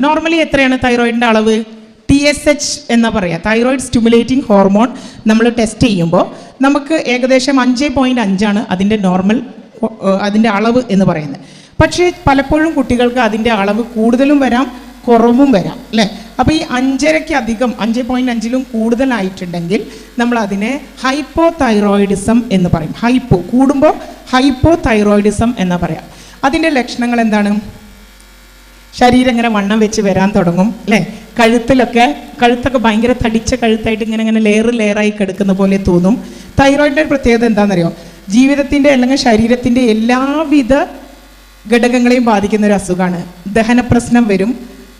Normally എത്രയാണ് തൈറോയിഡിന്റെ അളവ്? ടി എസ് എച്ച് എന്ന് പറയാം. തൈറോയിഡ് സ്റ്റിമുലേറ്റിംഗ് ഹോർമോൺ നമ്മൾ ടെസ്റ്റ് ചെയ്യുമ്പോൾ നമുക്ക് ഏകദേശം അഞ്ച് പോയിന്റ് അഞ്ചാണ് അതിന്റെ നോർമൽ അതിന്റെ അളവ് എന്ന് പറയുന്നത്. പക്ഷേ പലപ്പോഴും കുട്ടികൾക്ക് അതിന്റെ അളവ് കൂടുതലും വരാം കുറവും വരാം അല്ലേ? അപ്പോൾ ഈ അഞ്ചരയ്ക്ക് അധികം അഞ്ച് പോയിന്റ് അഞ്ചിലും കൂടുതലായിട്ടുണ്ടെങ്കിൽ നമ്മൾ അതിനെ ഹൈപ്പോ തൈറോയിഡിസം എന്ന് പറയും. ഹൈപ്പോ കൂടുമ്പോൾ ഹൈപ്പോ തൈറോയിഡിസം എന്ന് പറയാം. അതിന്റെ ലക്ഷണങ്ങൾ എന്താണ്? ശരീരം ഇങ്ങനെ വണ്ണം വെച്ച് വരാൻ തുടങ്ങും അല്ലേ? കഴുത്തിലൊക്കെ കഴുത്തൊക്കെ ഭയങ്കര തടിച്ച കഴുത്തായിട്ട് ഇങ്ങനെ ഇങ്ങനെ ലെയർ ലെയറായി കിടക്കുന്ന പോലെ തോന്നും. തൈറോയിഡിന്റെ പ്രത്യേകത എന്താണെന്നറിയോ? ജീവിതത്തിന്റെ അല്ലെങ്കിൽ ശരീരത്തിന്റെ എല്ലാവിധ ഘടകങ്ങളെയും ബാധിക്കുന്ന ഒരു അസുഖമാണ്. ദഹന പ്രശ്നം വരും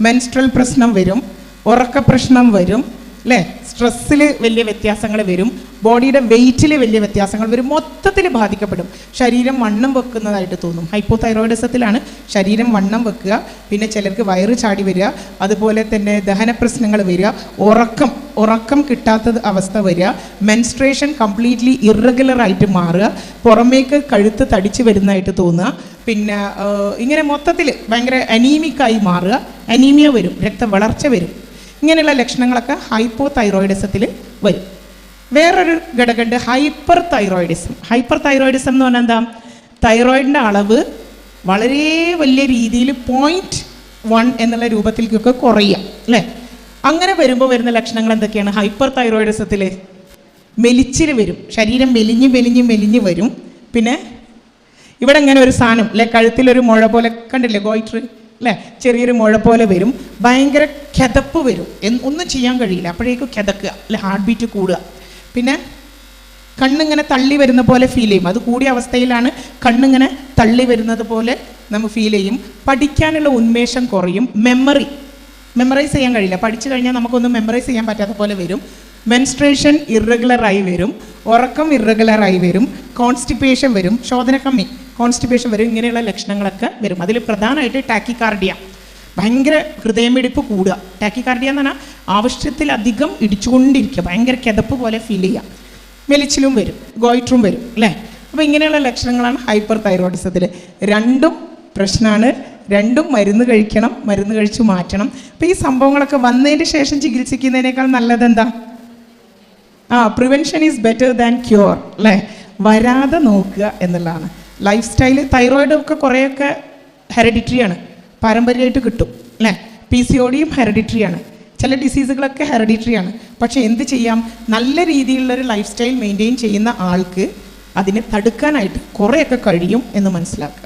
മെൻസ്ട്രൽ പ്രശ്നം വരും ഉറക്ക പ്രശ്നം വരും അല്ലേ സ്ട്രെസ്സിൽ വലിയ വ്യത്യാസങ്ങൾ വരും. ബോഡിയുടെ വെയിറ്റിൽ വലിയ വ്യത്യാസങ്ങൾ വരും. മൊത്തത്തിൽ ബാധിക്കപ്പെടും. ശരീരം വണ്ണം വെക്കുന്നതായിട്ട് തോന്നും. ഹൈപ്പോതൈറോയിഡിസത്തിലാണ് ശരീരം വണ്ണം വെക്കുക. പിന്നെ ചിലർക്ക് വയറ് ചാടി വരിക. അതുപോലെ തന്നെ ദഹന പ്രശ്നങ്ങൾ വരിക. ഉറക്കം ഉറക്കം കിട്ടാത്ത അവസ്ഥ വരിക. മെൻസ്ട്രേഷൻ കംപ്ലീറ്റ്ലി ഇറഗുലർ ആയിട്ട് മാറുക. പുറമേക്ക് കഴുത്ത് തടിച്ച് വരുന്നതായിട്ട് തോന്നുക. പിന്നെ ഇങ്ങനെ മൊത്തത്തിൽ ഭയങ്കര അനീമിക്കായി മാറുക. അനീമിയ വരും. രക്തവളർച്ച വരും. ഇങ്ങനെയുള്ള ലക്ഷണങ്ങളൊക്കെ ഹൈപ്പോ തൈറോയിഡിസത്തിൽ വരും. വേറൊരു ഘടകമുണ്ട് ഹൈപ്പർ തൈറോയിഡിസം ഹൈപ്പർ തൈറോയിഡിസം എന്ന് പറഞ്ഞാൽ എന്താ? തൈറോയിഡിന്റെ അളവ് വളരെ വലിയ രീതിയിൽ പോയിന്റ് വൺ എന്നുള്ള രൂപത്തിലേക്കൊക്കെ കുറയുക അല്ലേ? അങ്ങനെ വരുമ്പോൾ വരുന്ന ലക്ഷണങ്ങൾ എന്തൊക്കെയാണ്? ഹൈപ്പർ തൈറോയിഡിസത്തിൽ മെലിച്ചിൽ വരും. ശരീരം മെലിഞ്ഞ് മെലിഞ്ഞ് മെലിഞ്ഞ് വരും. പിന്നെ ഇവിടെ ഇങ്ങനെ ഒരു സാധനം അല്ലെ? കഴുത്തിലൊരു മുഴ പോലെ കണ്ടില്ലേ? ഗോയിറ്റർ അല്ലേ ചെറിയൊരു മുഴ പോലെ വരും. ഭയങ്കര കിതപ്പ് വരും. ഒന്നും ചെയ്യാൻ കഴിയില്ല. അപ്പോഴേക്കും കിതക്കുക. അല്ലെ ഹാർട്ട് ബീറ്റ് കൂടുക. പിന്നെ കണ്ണിങ്ങനെ തള്ളി വരുന്ന പോലെ ഫീൽ ചെയ്യും. അത് കൂടിയ അവസ്ഥയിലാണ് കണ്ണിങ്ങനെ തള്ളി വരുന്നത് പോലെ നമ്മൾ ഫീൽ ചെയ്യും. പഠിക്കാനുള്ള ഉന്മേഷം കുറയും. മെമ്മറി മെമ്മറൈസ് ചെയ്യാൻ കഴിയില്ല. പഠിച്ചു കഴിഞ്ഞാൽ നമുക്കൊന്നും മെമ്മറൈസ് ചെയ്യാൻ പറ്റാത്ത പോലെ വരും. മെൻസ്ട്രേഷൻ ഇറഗുലറായി വരും. ഉറക്കം ഇറഗുലറായി വരും. കോൺസ്റ്റിപ്പേഷൻ വരും. ശോധന കമ്മി. കോൺസ്റ്റിപ്പേഷൻ വരും ഇങ്ങനെയുള്ള ലക്ഷണങ്ങളൊക്കെ വരും. അതിൽ പ്രധാനമായിട്ട് ടാക്കി ടാക്കിക്കാർഡിയ ഭയങ്കര ഹൃദയമിടിപ്പ് കൂടുക. ടാക്കിക്കാർഡിയ എന്ന് പറഞ്ഞാൽ ആവശ്യത്തിലധികം ഇടിച്ചുകൊണ്ടിരിക്കുക. ഭയങ്കര കിതപ്പ് പോലെ ഫീൽ ചെയ്യുക. മെലിച്ചിലും വരും ഗോയിട്രും വരും അല്ലേ? അപ്പോൾ ഇങ്ങനെയുള്ള ലക്ഷണങ്ങളാണ് ഹൈപ്പർ തൈറോയിഡിസത്തിൽ രണ്ടും പ്രശ്നമാണ് രണ്ടും മരുന്ന് കഴിക്കണം മരുന്ന് കഴിച്ച് മാറ്റണം. അപ്പോൾ ഈ സംഭവങ്ങളൊക്കെ വന്നതിന് ശേഷം ചികിത്സിക്കുന്നതിനേക്കാൾ നല്ലതെന്താ? ആ prevention is better than cure അല്ലേ? വരാതെ നോക്കുക എന്നുള്ളതാണ്. ലൈഫ് സ്റ്റൈൽ തൈറോയിഡ് ഒക്കെ കുറേയൊക്കെ ഹെറിഡിറ്ററി ആണ്. പാരമ്പര്യമായിട്ട് കിട്ടും അല്ലേ? പി സി ഒ ഡിയും ഹെറിഡിറ്ററി ആണ്. ചില ഡിസീസുകളൊക്കെ ഹെറിഡിറ്ററി ആണ്. പക്ഷേ എന്ത് ചെയ്യാം? നല്ല രീതിയിലുള്ളൊരു ലൈഫ് സ്റ്റൈൽ മെയിന്റെയിൻ ചെയ്യുന്ന ആൾക്ക് അതിനെ തടുക്കാനായിട്ട് കുറേയൊക്കെ കഴിയും എന്ന് മനസ്സിലാക്കുക.